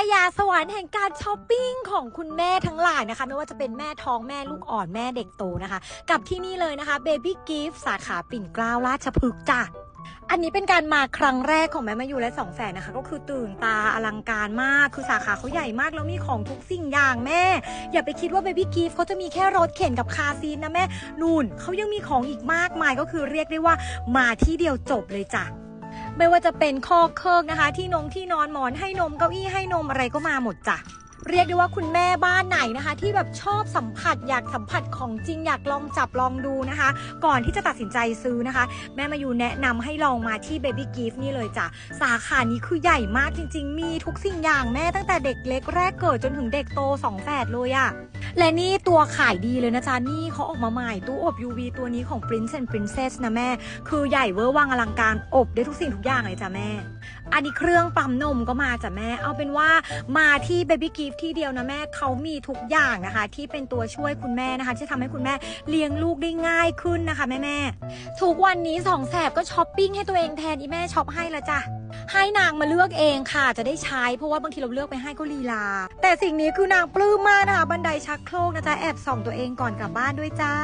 ายาสวรรค์แห่งการช้อปปิ้งของคุณแม่ทั้งหลายนะคะ ไม่ว่าจะเป็นแม่ท้องแม่ลูกอ่อนแม่เด็กโตนะคะ กับที่นี่เลยนะคะ Baby Gift สาขาปิ่นเกล้าราชพฤกษ์จ้ะอันนี้เป็นการมาครั้งแรกของแม่มาอยู่และสองแสนนะคะ ก็คือตื่นตาอลังการมาก คือสาขาเขาใหญ่มากแล้วมีของทุกสิ่งอย่างแม่ อย่าไปคิดว่า Baby Gift เขาจะมีแค่รถเข็นกับคาร์ซีนนะแม่นู่นเขายังมีของอีกมากมายก็คือเรียกได้ว่ามาที่เดียวจบเลยจ้ะ ไม่ว่าจะเป็นคอกเคิกนะคะ ที่นงที่นอนหมอนให้นมเก้าอี้ให้นมอะไรก็มาหมดจ้ะเรียกได้ว่าคุณแม่บ้านไหนนะคะ ที่แบบชอบสัมผัสอยากสัมผัสของจริงอยากลองจับลองดูนะคะ ก่อนที่จะตัดสินใจซื้อนะคะ แม่มาอยู่แนะนำให้ลองมาที่ Baby Gift นี่เลยจ้ะสาขานี้คือใหญ่มากจริง ๆ มีทุกสิ่งอย่างแม่ตั้งแต่เด็กเล็กแรกเกิดจนถึงเด็กโตสองแฝดเลยอะ และนี่ตัวขายดีเลยนะจ๊ะ นี่เขาออกมาใหม่ตู้อบ UV ตัวนี้ของ Prince and Princess นะแม่ คือใหญ่เวอร์วังอลังการอบได้ทุกสิ่งทุกอย่างเลยจ้ะแม่ อันนี้เครื่องปั๊มนมก็มาจ้ะแม่ เอาเป็นว่ามาที่ Baby Gift ที่เดียวนะแม่เขามีทุกอย่างนะคะ ที่เป็นตัวช่วยคุณแม่นะคะ ที่ทำให้คุณแม่เลี้ยงลูกได้ง่ายขึ้นนะคะแม่แม่ทุกวันนี้สองแสบก็ช้อปปิ้งให้ตัวเองแทนอีแม่ช็อปให้ละจ้ะ ให้นางมาเลือกเองค่ะ จะได้ใช้เพราะว่าบางทีเราเลือกไปให้ก็ลีลา แต่สิ่งนี้คือนางปลื้มมากนะคะบันไดชักโครกนะจ๊ะแอบส่องตัวเองก่อนกลับบ้านด้วยจ้า